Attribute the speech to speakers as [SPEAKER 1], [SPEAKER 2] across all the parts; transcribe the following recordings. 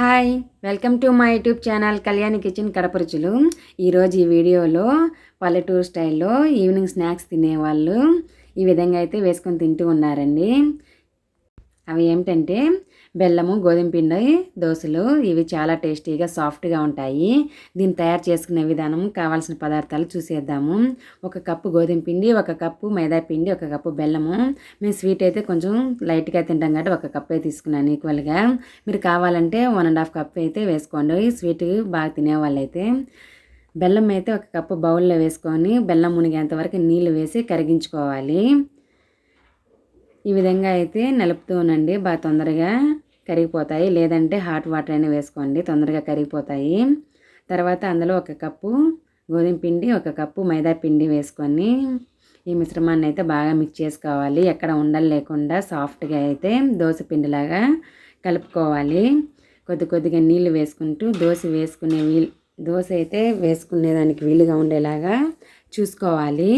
[SPEAKER 1] Hi welcome to my YouTube channel Kalyani kitchen కడపరుచులు ఈరోజు ఈ వీడియోలో పల్లెటూరు స్టైల్లో ఈవినింగ్ స్నాక్స్ తినేవాళ్ళు ఈ విధంగా అయితే వేసుకొని తింటూ ఉన్నారండి. అవి ఏమిటంటే బెల్లము గోధుమ పిండి దోశలు ఇవి చాలా టేస్టీగా సాఫ్ట్గా ఉంటాయి. దీన్ని తయారు చేసుకునే విధానం కావాల్సిన పదార్థాలు చూసేద్దాము. ఒక కప్పు గోధుమ పిండి ఒక కప్పు మైదా పిండి ఒక కప్పు బెల్లము. మేము స్వీట్ అయితే కొంచెం లైట్గా తింటాం కాబట్టి ఒక కప్పే తీసుకున్నాను ఈక్వల్గా. మీరు కావాలంటే వన్ అండ్ హాఫ్ కప్ అయితే వేసుకోండి. స్వీట్ బాగా తినేవాళ్ళు అయితే బెల్లం అయితే ఒక కప్పు బౌల్లో వేసుకొని బెల్లం మునిగేంత వరకు నీళ్ళు వేసి కరిగించుకోవాలి. ఈ విధంగా అయితే నలుపుతూనండి బాగా తొందరగా కరిగిపోతాయి. లేదంటే హాట్ వాటర్ అయినా వేసుకోండి తొందరగా కరిగిపోతాయి. తర్వాత అందులో ఒక కప్పు గోధుమ పిండి ఒక కప్పు మైదా పిండి వేసుకొని ఈ మిశ్రమాన్ని అయితే బాగా మిక్స్ చేసుకోవాలి. ఎక్కడ ఉండలు లేకుండా సాఫ్ట్గా అయితే దోశ పిండిలాగా కలుపుకోవాలి. కొద్ది కొద్దిగా నీళ్ళు వేసుకుంటూ దోశ వేసుకునే వీలు దోశ అయితే వేసుకునేదానికి వీలుగా ఉండేలాగా చూసుకోవాలి.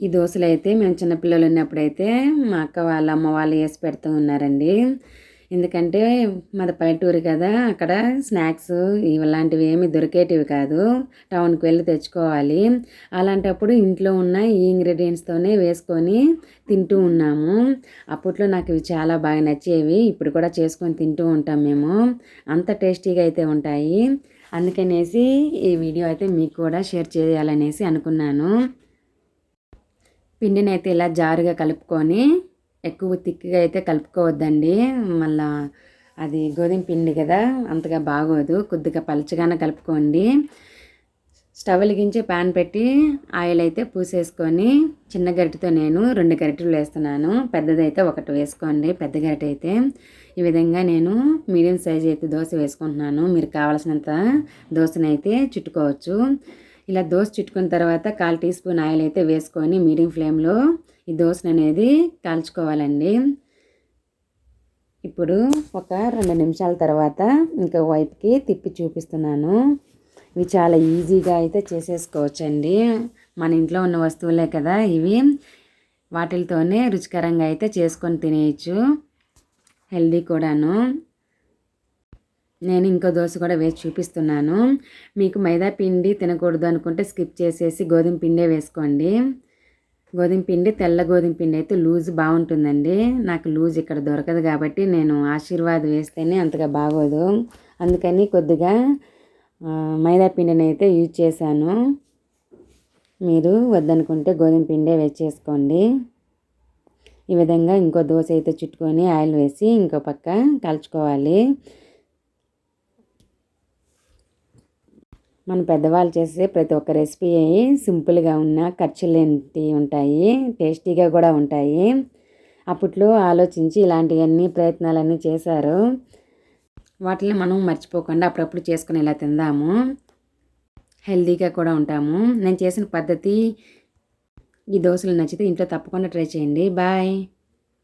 [SPEAKER 1] ఈ దోశలు అయితే మేము చిన్నపిల్లలు ఉన్నప్పుడైతే మా అక్క వాళ్ళ అమ్మ వాళ్ళు వేసి పెడుతూ ఉన్నారండి. ఎందుకంటే మాది పల్లెటూరు కదా అక్కడ స్నాక్స్ ఇలాంటివి ఏమి దొరికేటివి కాదు. టౌన్కి వెళ్ళి తెచ్చుకోవాలి. అలాంటప్పుడు ఇంట్లో ఉన్న ఈ ఇంగ్రీడియంట్స్తోనే వేసుకొని తింటూ ఉన్నాము. అప్పట్లో నాకు ఇవి చాలా బాగా నచ్చేవి. ఇప్పుడు కూడా చేసుకొని తింటూ ఉంటాం మేము. అంత టేస్టీగా అయితే ఉంటాయి. అందుకనేసి ఈ వీడియో అయితే మీకు కూడా షేర్ చేయాలనేసి అనుకున్నాను. పిండిని అయితే ఇలా జారుగా కలుపుకొని ఎక్కువ తిక్కిగా అయితే కలుపుకోవద్దండి. మళ్ళా అది గోధుమ పిండి కదా అంతగా బాగోదు. కొద్దిగా పలచగానే కలుపుకోండి. స్టవ్ వెలిగించి ప్యాన్ పెట్టి ఆయిల్ అయితే పూసేసుకొని చిన్న గరిటెతో నేను రెండు గరిటెలు వేస్తున్నాను. పెద్దదైతే ఒకటి వేసుకోండి. పెద్ద గరిటె అయితే ఈ విధంగా నేను మీడియం సైజ్ అయితే దోశ వేసుకుంటున్నాను. మీరు కావాల్సినంత దోశనైతే చుట్టుకోవచ్చు. ఇలా దోశ చుట్టుకున్న తర్వాత కాల్ టీ స్పూన్ ఆయిల్ అయితే వేసుకొని మీడియం ఫ్లేమ్లో ఈ దోశను అనేది కాల్చుకోవాలండి. ఇప్పుడు ఒక రెండు నిమిషాల తర్వాత ఇంకో వైపుకి తిప్పి చూపిస్తున్నాను. ఇవి చాలా ఈజీగా అయితే చేసేసుకోవచ్చండి. మన ఇంట్లో ఉన్న వస్తువులే కదా ఇవి. వాటితోనే రుచికరంగా అయితే చేసుకొని తినేయచ్చు. హెల్దీ కూడాను. నేను ఇంకో దోశ కూడా వేసి చూపిస్తున్నాను. మీకు మైదా పిండి తినకూడదు అనుకుంటే స్కిప్ చేసేసి గోధుమ పిండే వేసుకోండి. గోధుమ పిండి తెల్ల గోధుమ పిండి అయితే లూజ్ బాగుంటుందండి. నాకు లూజ్ ఇక్కడ దొరకదు కాబట్టి నేను ఆశీర్వాద్ వేస్తేనే అంతగా బాగోదు. అందుకని కొద్దిగా మైదా పిండిని అయితే యూజ్ చేశాను. మీరు వద్దనుకుంటే గోధుమ పిండే వేసేసుకోండి. ఈ విధంగా ఇంకో దోశ అయితే చుట్టుకొని ఆయిల్ వేసి ఇంకో పక్క కాల్చుకోవాలి. మన పెద్దవాళ్ళు చేసే ప్రతి ఒక్క రెసిపీ సింపుల్గా ఉన్న ఖర్చులేంటి ఉంటాయి టేస్టీగా కూడా ఉంటాయి. అప్పట్లో ఆలోచించి ఇలాంటివన్నీ ప్రయత్నాలన్నీ చేశారు. వాటిని మనం మర్చిపోకుండా అప్పుడప్పుడు చేసుకుని ఇలా తిందాము. హెల్తీగా కూడా ఉంటాము. నేను చేసిన పద్ధతి ఈ దోశలు నచ్చితే ఇంట్లో తప్పకుండా ట్రై చేయండి. బాయ్.